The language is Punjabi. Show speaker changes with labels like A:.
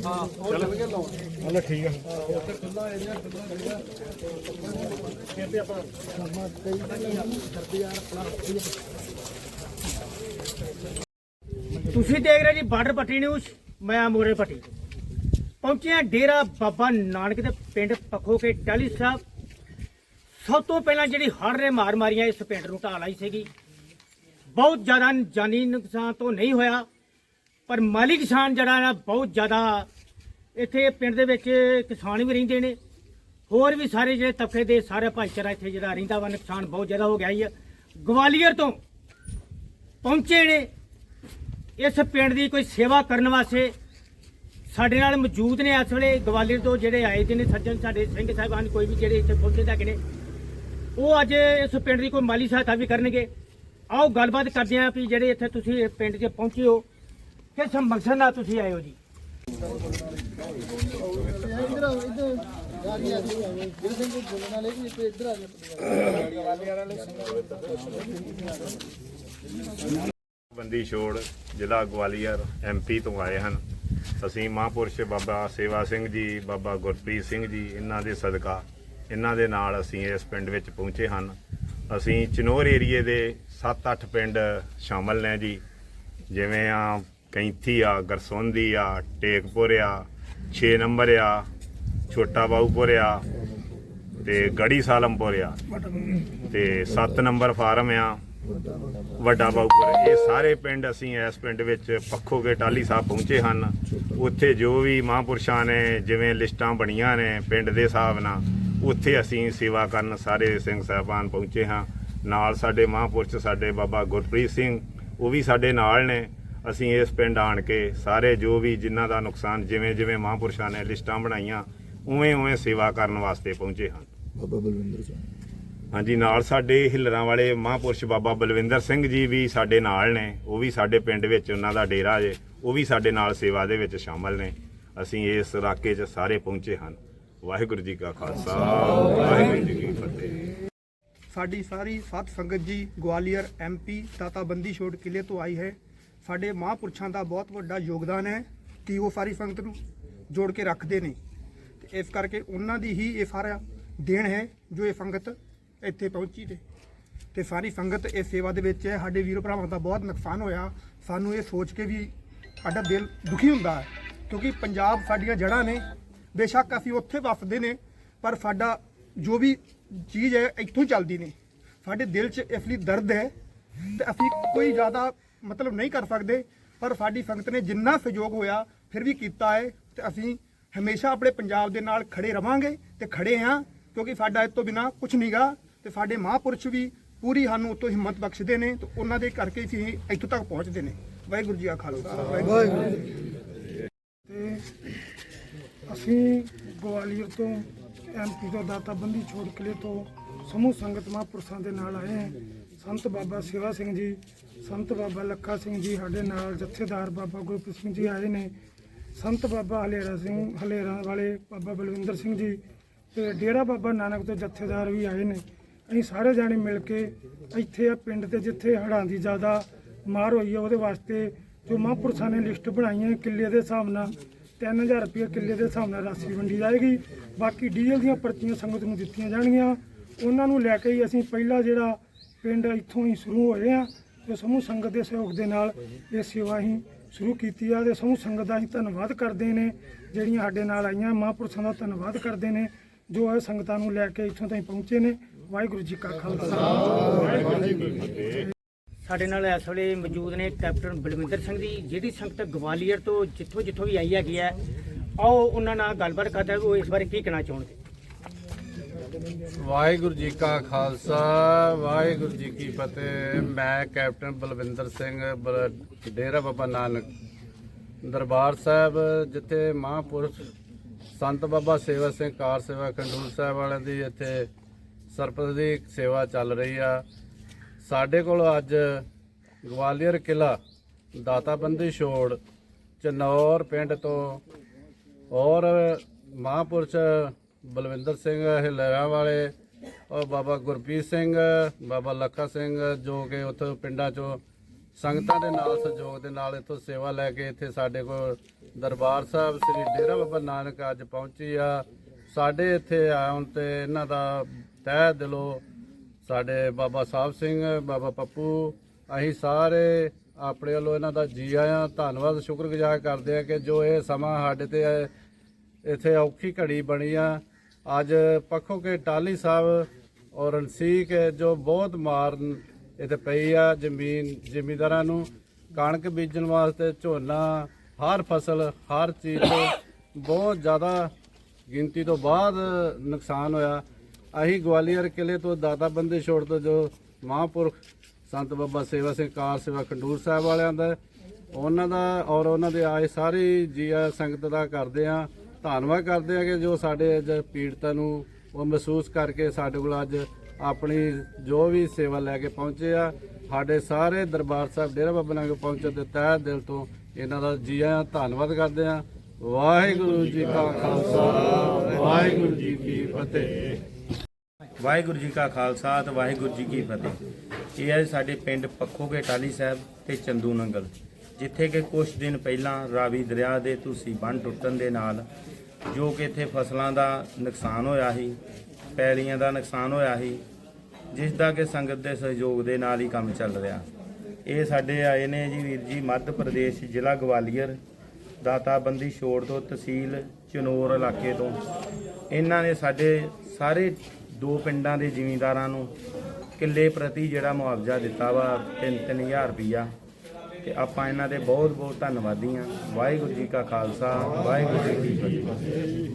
A: ਚਲੋ ਠੀਕ ਆ
B: ਤੁਸੀਂ ਦੇਖ ਰਹੇ ਜੀ ਬਾਰਡਰ ਪੱਟੀ ਨਿਊਜ਼, ਮੈਂ ਮੋਰੇ ਪੱਟੀ। ਪਹੁੰਚਿਆ ਡੇਰਾ ਬਾਬਾ ਨਾਨਕ ਦੇ ਪਿੰਡ ਪੱਖੋ ਕੇ ਟਾਲੀ ਸਾਹਿਬ। ਸਭ ਤੋਂ ਪਹਿਲਾਂ ਜਿਹੜੀ ਹੜ੍ਹ ਨੇ ਮਾਰ ਮਾਰੀਆਂ, ਇਸ ਪਿੰਡ ਨੂੰ ਢਾਹ ਲਾਈ ਸੀਗੀ। ਬਹੁਤ ਜ਼ਿਆਦਾ ਜਾਨੀ ਨੁਕਸਾਨ ਤੋਂ ਨਹੀਂ ਹੋਇਆ। ਪਰ ਮਾਲੀ ਕਿਸਾਨ ਜਿਹੜਾ ਨਾ ਬਹੁਤ ਜ਼ਿਆਦਾ, ਇੱਥੇ ਪਿੰਡ ਦੇ ਵਿੱਚ ਕਿਸਾਨ ਵੀ ਰਹਿੰਦੇ ਨੇ। ਹੋਰ ਵੀ ਸਾਰੇ ਜਿਹੜੇ ਤਬਕੇ ਦੇ ਸਾਰੇ ਭਾਈਚਾਰਾ ਇੱਥੇ ਜਿਹੜਾ ਰਹਿੰਦਾ ਵਾ, ਨੁਕਸਾਨ ਬਹੁਤ ਜ਼ਿਆਦਾ ਹੋ ਗਿਆ ਹੀ ਆ। ਗਵਾਲੀਅਰ ਤੋਂ ਪਹੁੰਚੇ ਨੇ। ਇਸ ਪਿੰਡ ਦੀ ਕੋਈ ਸੇਵਾ ਕਰਨ ਵਾਸਤੇ ਸਾਡੇ ਨਾਲ ਮੌਜੂਦ ਨੇ। ਇਸ ਵੇਲੇ ਗਵਾਲੀਅਰ ਤੋਂ ਜਿਹੜੇ ਆਏ ਦੇ ਨੇ ਸੱਜਣ, ਸਾਡੇ ਸਿੰਘ ਸਾਹਿਬਾਨ, ਕੋਈ ਵੀ ਜਿਹੜੇ ਇੱਥੇ ਪਹੁੰਚੇ ਤੱਕ ਨੇ। ਉਹ ਅੱਜ ਇਸ ਪਿੰਡ ਦੀ ਕੋਈ ਮਾਲੀ ਸਹਾਇਤਾ ਵੀ ਕਰਨਗੇ। ਆਓ ਗੱਲਬਾਤ ਕਰਦੇ ਆਂ ਵੀ ਜਿਹੜੇ ਇੱਥੇ ਤੁਸੀਂ ਪਿੰਡ 'ਚ ਪਹੁੰਚੇ ਹੋ। ਕਿਸ ਮਕਸਦ ਨਾਲ ਤੁਸੀਂ ਆਏ ਹੋ ਜੀ।
C: ਬੰਦੀ ਛੋੜ ਜ਼ਿਲ੍ਹਾ ਗਵਾਲੀਅਰ ਐਮਪੀ ਤੋਂ ਆਏ ਹਨ। ਅਸੀਂ ਮਹਾਂਪੁਰਸ਼ ਬਾਬਾ ਸੇਵਾ ਸਿੰਘ ਜੀ, ਬਾਬਾ ਗੁਰਪ੍ਰੀਤ ਸਿੰਘ ਜੀ, ਇਹਨਾਂ ਦੇ ਸਦਕਾ, ਇਹਨਾਂ ਦੇ ਨਾਲ ਅਸੀਂ ਇਸ ਪਿੰਡ ਵਿੱਚ ਪਹੁੰਚੇ ਹਨ। ਅਸੀਂ ਚਨੋਰ ਏਰੀਏ ਦੇ 7-8 ਪਿੰਡ ਸ਼ਾਮਲ ਨੇ ਜੀ। ਜਿਵੇਂ ਆ ਕੈਂਥੀ ਆ, ਗਰਸੋਂਦੀ ਆ, ਟੇਕਪੁਰ ਆ 6 ਨੰਬਰ ਆ, ਛੋਟਾ ਬਾਊਪੁਰ ਆ ਤੇ ਗੜੀ ਸਾਲਮਪੁਰ ਆ। ਤੇ 7 ਨੰਬਰ ਫਾਰਮ ਆ, ਵੱਡਾ ਬਾਉਪੁਰ ਇਹ ਸਾਰੇ ਪਿੰਡ ਅਸੀਂ ਇਸ ਪਿੰਡ ਵਿੱਚ ਪੱਖੋਗੇ ਟਾਲੀ ਸਾਹਿਬ ਪਹੁੰਚੇ ਹਨ। ਉੱਥੇ ਜੋ ਵੀ ਮਹਾਂਪੁਰਸ਼ਾਂ ਨੇ ਜਿਵੇਂ ਲਿਸਟਾਂ ਬਣੀਆਂ ਨੇ ਪਿੰਡ ਦੇ ਹਿਸਾਬ ਨਾਲ, ਉੱਥੇ ਅਸੀਂ ਸੇਵਾ ਕਰਨ ਸਾਰੇ ਸਿੰਘ ਸਾਹਿਬਾਨ ਪਹੁੰਚੇ ਹਾਂ। ਨਾਲ ਸਾਡੇ ਮਹਾਂਪੁਰਸ਼, ਸਾਡੇ ਬਾਬਾ ਗੁਰਪ੍ਰੀਤ ਸਿੰਘ, ਉਹ ਵੀ ਸਾਡੇ ਨਾਲ ਨੇ। ਅਸੀਂ ਇਸ ਪਿੰਡ ਆਣ ਕੇ ਸਾਰੇ ਜੋ ਵੀ ਜਿਨ੍ਹਾਂ ਦਾ ਨੁਕਸਾਨ ਜਿਵੇਂ ਜਿਵੇਂ ਮਹਾਂਪੁਰਸ਼ਾਂ ਨੇ ਲਿਸਟਾਂ ਬਣਾਈਆਂ ਉਵੇਂ ਉਵੇਂ ਸੇਵਾ ਕਰਨ ਵਾਸਤੇ ਪਹੁੰਚੇ ਹਨ ਹਾਂਜੀ ਨਾਲ ਸਾਡੇ ਹਿੱਲਰਾਂ ਵਾਲੇ ਮਹਾਂਪੁਰਸ਼ ਬਾਬਾ ਬਲਵਿੰਦਰ ਸਿੰਘ ਜੀ ਵੀ ਸਾਡੇ ਨਾਲ ਨੇ ਉਹ ਵੀ ਸਾਡੇ ਪਿੰਡ ਵਿੱਚ ਉਹਨਾਂ ਦਾ ਡੇਰਾ ਜੇ ਉਹ ਵੀ ਸਾਡੇ ਨਾਲ ਸੇਵਾ ਦੇ ਵਿੱਚ ਸ਼ਾਮਲ ਨੇ। ਅਸੀਂ ਇਸ ਇਲਾਕੇ 'ਚ ਸਾਰੇ ਪਹੁੰਚੇ ਹਨ ਵਾਹਿਗੁਰੂ ਜੀ ਕਾ ਖਾਲਸਾ ਵਾਹਿਗੁਰੂ ਜੀ ਕੀ ਫਤਿਹ।
D: ਸਾਡੀ ਸਾਰੀ ਸਾਧ ਸੰਗਤ ਜੀ ਗਵਾਲੀਅਰ ਐਮਪੀ ਤਾਤਾਬੰਦੀ ਛੋੜ ਕਿਲੇ ਤੋਂ ਆਈ ਹੈ। ਸਾਡੇ ਮਹਾਂਪੁਰਸ਼ਾਂ ਦਾ ਬਹੁਤ ਵੱਡਾ ਯੋਗਦਾਨ ਹੈ ਕਿ ਉਹ ਸਾਰੀ ਸੰਗਤ ਨੂੰ ਜੋੜ ਕੇ ਰੱਖਦੇ ਨੇ। ਤੇ ਇਸ ਕਰਕੇ ਉਹਨਾਂ ਦੀ ਹੀ ਇਹ ਸਾਰਾ ਦੇਣ ਹੈ ਜੋ ਇਹ ਸੰਗਤ ਇੱਥੇ ਪਹੁੰਚੀ ਤੇ। ਤੇ ਸਾਰੀ ਸੰਗਤ ਇਸ ਸੇਵਾ ਦੇ ਵਿੱਚ ਹੈ। ਸਾਡੇ ਵੀਰੋ ਭਰਾਵਾਂ ਦਾ ਬਹੁਤ ਨੁਕਸਾਨ ਹੋਇਆ। ਸਾਨੂੰ ਇਹ ਸੋਚ ਕੇ ਵੀ ਸਾਡਾ ਦਿਲ ਦੁਖੀ ਹੁੰਦਾ ਹੈ। ਕਿਉਂਕਿ ਪੰਜਾਬ ਸਾਡੀਆਂ ਜੜ੍ਹਾਂ ਨੇ। ਬੇਸ਼ੱਕ ਅਸੀਂ ਉੱਥੇ ਵਸਦੇ ਨੇ, ਪਰ ਸਾਡਾ ਜੋ ਵੀ ਚੀਜ਼ ਹੈ ਇੱਥੋਂ ਚੱਲਦੀ ਨੇ। ਸਾਡੇ ਦਿਲ 'ਚ ਇਸ ਲਈ ਦਰਦ ਹੈ। ਤੇ ਅਸੀਂ ਕੋਈ ਜ਼ਿਆਦਾ ਮਤਲਬ ਨਹੀਂ ਕਰ ਸਕਦੇ, ਪਰ ਸਾਡੀ ਸੰਗਤ ਨੇ ਜਿੰਨਾ ਸਹਿਯੋਗ ਹੋਇਆ, ਫਿਰ ਵੀ ਕੀਤਾ ਹੈ ਤੇ ਅਸੀਂ ਹਮੇਸ਼ਾ ਆਪਣੇ ਪੰਜਾਬ ਦੇ ਨਾਲ ਖੜੇ ਰਵਾਂਗੇ ਤੇ ਖੜੇ ਹਾਂ, ਕਿਉਂਕਿ ਸਾਡਾ ਇਸ ਤੋਂ ਬਿਨਾ ਕੁਝ ਨਹੀਂਗਾ ਤੇ ਸਾਡੇ ਮਹਾਂਪੁਰਸ਼ ਵੀ ਪੂਰੀ ਸਾਨੂੰ ਉਤੋਂ ਹਿੰਮਤ ਬਖਸ਼ਦੇ ਨੇ ਤੇ ਉਹਨਾਂ ਦੇ ਕਰਕੇ ਅਸੀਂ ਇੱਥੋਂ ਤੱਕ ਪਹੁੰਚਦੇ ਨੇ। ਵਾਹਿਗੁਰੂ ਜੀ ਕਾ ਖਾਲਸਾ। ਵਾਹਿਗੁਰੂ ਜੀ ਕੀ
E: ਤੇ ਅਸੀਂ ਗਵਾਲੀਅਰ ਤੋਂ ਐਮਪੀ ਤੋਂ ਦਾਤਾ ਬੰਦੀ ਛੋੜ ਕਿਲੇ ਤੋਂ ਸਮੂਹ ਸੰਗਤ ਮਹਾਂਪੁਰਸ਼ਾਂ ਦੇ ਨਾਲ ਆਏ ਹਾਂ। ਸੰਤ ਬਾਬਾ ਸਿਵਾ ਸਿੰਘ ਜੀ, ਸੰਤ ਬਾਬਾ ਲੱਖਾ ਸਿੰਘ ਜੀ ਸਾਡੇ ਨਾਲ ਜਥੇਦਾਰ ਬਾਬਾ ਗੁਰਪ੍ਰੀਤ ਸਿੰਘ ਜੀ ਆਏ ਨੇ। ਸੰਤ ਬਾਬਾ ਹਲੇਰਾ ਸਿੰਘ, ਹਲੇਰਾ ਵਾਲੇ ਬਾਬਾ ਬਲਵਿੰਦਰ ਸਿੰਘ ਜੀ ਤੇ ਡੇਰਾ ਬਾਬਾ ਨਾਨਕ ਤੋਂ ਜਥੇਦਾਰ ਵੀ ਆਏ ਨੇ। ਅਸੀਂ ਸਾਰੇ ਜਾਣੇ ਮਿਲ ਕੇ ਇੱਥੇ ਆ ਪਿੰਡ ਤੇ ਜਿੱਥੇ ਹੜਾਂ ਦੀ ਜ਼ਿਆਦਾ ਮਾਰ ਹੋਈ ਹੈ ਉਹਦੇ ਵਾਸਤੇ ਜੋ ਮਹਾਂਪੁਰਸ਼ਾਂ ਨੇ ਲਿਸਟ ਬਣਾਈ ਹੈ ਕਿੱਲੇ ਦੇ ਹਿਸਾਬ ਨਾਲ 3000 ਰੁਪਏ ਕਿੱਲੇ ਦੇ ਹਿਸਾਬ ਨਾਲ ਰਾਸ਼ੀ ਵੰਡੀ ਜਾਏਗੀ। ਬਾਕੀ ਡੀਜ਼ਲ ਦੀਆਂ ਪਰਚੀਆਂ ਸੰਗਤ ਨੂੰ ਦਿੱਤੀਆਂ ਜਾਣਗੀਆਂ। ਉਹਨਾਂ ਨੂੰ ਲੈ ਕੇ ਹੀ ਅਸੀਂ ਪਹਿਲਾ ਜਿਹੜਾ ਪਿੰਡ ਇੱਥੋਂ ਹੀ ਸ਼ੁਰੂ ਹੋਏ ਆ ਤੇ ਸਮੂਹ ਸੰਗਤ ਦੇ ਸਹਿਯੋਗ ਦੇ ਨਾਲ ਇਹ ਸੇਵਾ ਹੀ ਸ਼ੁਰੂ ਕੀਤੀ ਆ ਤੇ ਸਮੂਹ ਸੰਗਤ ਦਾ ਅਸੀਂ ਧੰਨਵਾਦ ਕਰਦੇ ਨੇ, ਜਿਹੜੀਆਂ ਸਾਡੇ ਨਾਲ ਆਈਆਂ ਮਹਾਂਪੁਰਸ਼ਾਂ ਦਾ ਧੰਨਵਾਦ ਕਰਦੇ ਨੇ, ਜੋ ਇਹ ਸੰਗਤਾਂ ਨੂੰ ਲੈ ਕੇ ਇੱਥੋਂ ਤਾਈਂ ਪਹੁੰਚੇ ਨੇ। ਵਾਹਿਗੁਰੂ ਜੀ ਕਾ ਖਾਲਸਾ।
B: ਵਾਹਿਗੁਰੂ ਜੀ ਸਾਡੇ ਨਾਲ ਇਸ ਵੇਲੇ ਮੌਜੂਦ ਨੇ ਕੈਪਟਨ ਬਲਵਿੰਦਰ ਸਿੰਘ ਜੀ ਜਿਹੜੀ ਸੰਗਤ ਗਵਾਲੀਅਰ ਤੋਂ ਜਿੱਥੋਂ ਜਿੱਥੋਂ ਵੀ ਆਈ ਹੈਗੀ ਹੈ। ਆਓ ਉਹਨਾਂ ਨਾਲ ਗੱਲਬਾਤ ਕਰਦੇ ਉਹ ਇਸ ਬਾਰੇ ਕੀ ਕਹਿਣਾ ਚਾਹੁੰਦੇ
F: ਵਾਹਿਗੁਰੂ ਜੀ ਕਾ ਖਾਲਸਾ, ਵਾਹਿਗੁਰੂ ਜੀ ਕੀ ਫਤਿਹ। ਮੈਂ ਕੈਪਟਨ ਬਲਵਿੰਦਰ ਸਿੰਘ, ਬਲ- ਡੇਰਾ ਬਾਬਾ ਨਾਨਕ ਦਰਬਾਰ ਸਾਹਿਬ, ਜਿੱਥੇ ਮਹਾਂਪੁਰਸ਼ ਸੰਤ ਬਾਬਾ ਸੇਵਾ ਸਿੰਘ, ਕਾਰ ਸੇਵਾ ਖੰਡੂਰ ਸਾਹਿਬ ਵਾਲਿਆਂ ਦੀ ਇੱਥੇ ਸਰਪੰਚ ਦੀ ਸੇਵਾ ਚੱਲ ਰਹੀ ਆ। ਸਾਡੇ ਕੋਲ ਅੱਜ ਗਵਾਲੀਅਰ ਕਿਲਾ ਦਾਤਾਬੰਦੀ ਛੋੜ, ਚਨੌਰ ਪਿੰਡ ਤੋਂ ਔਰ ਮਹਾਂਪੁਰਸ਼ ਬਲਵਿੰਦਰ ਸਿੰਘ ਹਿਲਰਾ ਵਾਲੇ, ਔਰ ਬਾਬਾ ਗੁਰਪ੍ਰੀਤ ਸਿੰਘ, ਬਾਬਾ ਲੱਖਾ ਸਿੰਘ, ਜੋ ਕਿ ਉੱਥੇ ਪਿੰਡਾਂ ਚੋਂ ਸੰਗਤਾਂ ਦੇ ਨਾਲ, ਸਹਿਯੋਗ ਦੇ ਨਾਲ ਇੱਥੋਂ ਸੇਵਾ ਲੈ ਕੇ ਇੱਥੇ ਸਾਡੇ ਕੋਲ ਦਰਬਾਰ ਸਾਹਿਬ, ਸ੍ਰੀ ਡੇਰਾ ਬਾਬਾ ਨਾਨਕ ਅੱਜ ਪਹੁੰਚੀ ਆ। ਸਾਡੇ ਇੱਥੇ ਆਉਣ ਤੇ ਇਹਨਾਂ ਦਾ ਤਹਿ ਦਿਲੋਂ ਸਾਡੇ ਬਾਬਾ ਸਾਹਿਬ ਸਿੰਘ, ਬਾਬਾ ਪੱਪੂ, ਅਸੀਂ ਸਾਰੇ ਆਪਣੇ ਵੱਲੋਂ ਇਹਨਾਂ ਦਾ ਜੀ ਆਇਆਂ। ਧੰਨਵਾਦ, ਸ਼ੁਕਰਗੁਜ਼ਾਰ ਕਰਦੇ ਆ ਕਿ ਜੋ ਇਹ ਸਮਾਂ ਸਾਡੇ ਤੇ ਇੱਥੇ ਔਖੀ ਘੜੀ ਬਣੀ ਆ। ਅੱਜ ਪੱਖੋ ਕੇ ਟਾਲੀ ਸਾਹਿਬ ਔਰ ਰਣਸੀਕ ਜੋ ਬਹੁਤ ਮਾਰ ਇੱਥੇ ਪਈ ਆ ਜ਼ਮੀਨ ਜ਼ਿਮੀਂਦਾਰਾਂ ਨੂੰ, ਕਣਕ ਬੀਜਣ ਵਾਸਤੇ ਝੋਨਾ, ਹਰ ਫਸਲ, ਹਰ ਚੀਜ਼ ਤੋਂ ਬਹੁਤ ਜ਼ਿਆਦਾ ਗਿਣਤੀ ਤੋਂ ਬਾਅਦ ਨੁਕਸਾਨ ਹੋਇਆ। ਅਸੀਂ ਗਵਾਲੀਅਰ ਕਿਲੇ ਤੋਂ ਦਾਦਾ ਬੰਦੀ ਛੋੜ ਤੋਂ ਜੋ ਮਹਾਂਪੁਰਖ ਸੰਤ ਬਾਬਾ ਸੇਵਾ ਸਿੰਘ ਕਾਰ ਸੇਵਾ ਖੰਡੂਰ ਸਾਹਿਬ ਵਾਲਿਆਂ ਦਾ, ਉਹਨਾਂ ਦਾ ਔਰ ਉਹਨਾਂ ਦੇ ਆਏ ਸਾਰੀ ਜੀਆ ਸੰਗਤ ਦਾ ਕਰਦੇ ਆ। ਧੰਨਵਾਦ ਕਰਦੇ ਆ ਕਿ ਜੋ ਸਾਡੇ ਅੱਜ ਪੀੜਤਾਂ ਨੂੰ ਉਹ ਮਹਿਸੂਸ ਕਰਕੇ ਸਾਡੇ ਕੋਲ ਅੱਜ ਆਪਣੀ ਜੋ ਵੀ ਸੇਵਾ ਲੈ ਕੇ ਪਹੁੰਚੇ ਆ, ਸਾਡੇ ਸਾਰੇ ਦਰਬਾਰ ਸਾਹਿਬ ਡੇਰਾ ਬਾਬਾ ਨਾਨਕ ਪਹੁੰਚਣ ਦੇ ਤਹਿ ਦਿਲ ਤੋਂ ਇਹਨਾਂ ਦਾ ਜੀ ਆਇਆਂ ਧੰਨਵਾਦ ਕਰਦੇ ਆ ਵਾਹਿਗੁਰੂ ਜੀ ਕਾ ਖਾਲਸਾ, ਵਾਹਿਗੁਰੂ ਜੀ ਕੀ ਫਤਿਹ।
A: ਵਾਹਿਗੁਰੂ ਜੀ ਕਾ ਖਾਲਸਾ ਤੇ ਵਾਹਿਗੁਰੂ ਜੀ ਕੀ ਫਤਿਹ। ਇਹ ਹੈ ਸਾਡੇ ਪਿੰਡ ਪੱਖੋਗੇ ਟਾਲੀ ਸਾਹਿਬ ਤੇ ਚੰਦੂ ਨੰਗਲ। ਜਿੱਥੇ ਕਿ ਕੁਝ ਦਿਨ ਪਹਿਲਾਂ ਰਾਵੀ ਦਰਿਆ ਦੇ ਤੁਸੀਂ ਬੰਨ ਟੁੱਟਣ ਦੇ ਨਾਲ ਜੋ ਕਿ ਇੱਥੇ ਫਸਲਾਂ ਦਾ ਨੁਕਸਾਨ ਹੋਇਆ ਸੀ, ਪੈਲੀਆਂ ਦਾ ਨੁਕਸਾਨ ਹੋਇਆ ਸੀ, ਜਿਸ ਦਾ ਕਿ ਸੰਗਤ ਦੇ ਸਹਿਯੋਗ ਦੇ ਨਾਲ ਹੀ ਕੰਮ ਚੱਲ ਰਿਹਾ। ਇਹ ਸਾਡੇ ਆਏ ਨੇ ਜੀ ਵੀਰ ਜੀ, ਮੱਧ ਪ੍ਰਦੇਸ਼ ਜ਼ਿਲ੍ਹਾ ਗਵਾਲੀਅਰ, ਦਾਤਾਬੰਦੀ ਛੋੜ ਤੋਂ ਤਹਿਸੀਲ ਚਨੌਰ ਇਲਾਕੇ ਤੋਂ। ਇਹਨਾਂ ਨੇ ਸਾਡੇ ਸਾਰੇ ਦੋ ਪਿੰਡਾਂ ਦੇ ਜ਼ਿਮੀਂਦਾਰਾਂ ਨੂੰ ਕਿੱਲੇ ਪ੍ਰਤੀ ਜਿਹੜਾ ਮੁਆਵਜ਼ਾ ਦਿੱਤਾ ਵਾ 3-3000 ਰੁਪਈਆ। ਤੇ ਆਪਾਂ ਇਹਨਾਂ ਦੇ ਬਹੁਤ ਬਹੁਤ ਧੰਨਵਾਦੀ ਆ ਵਾਹਿਗੁਰੂ ਜੀ ਕਾ ਖਾਲਸਾ, ਵਾਹਿਗੁਰੂ ਜੀ ਕੀ ਫਤਿਹ।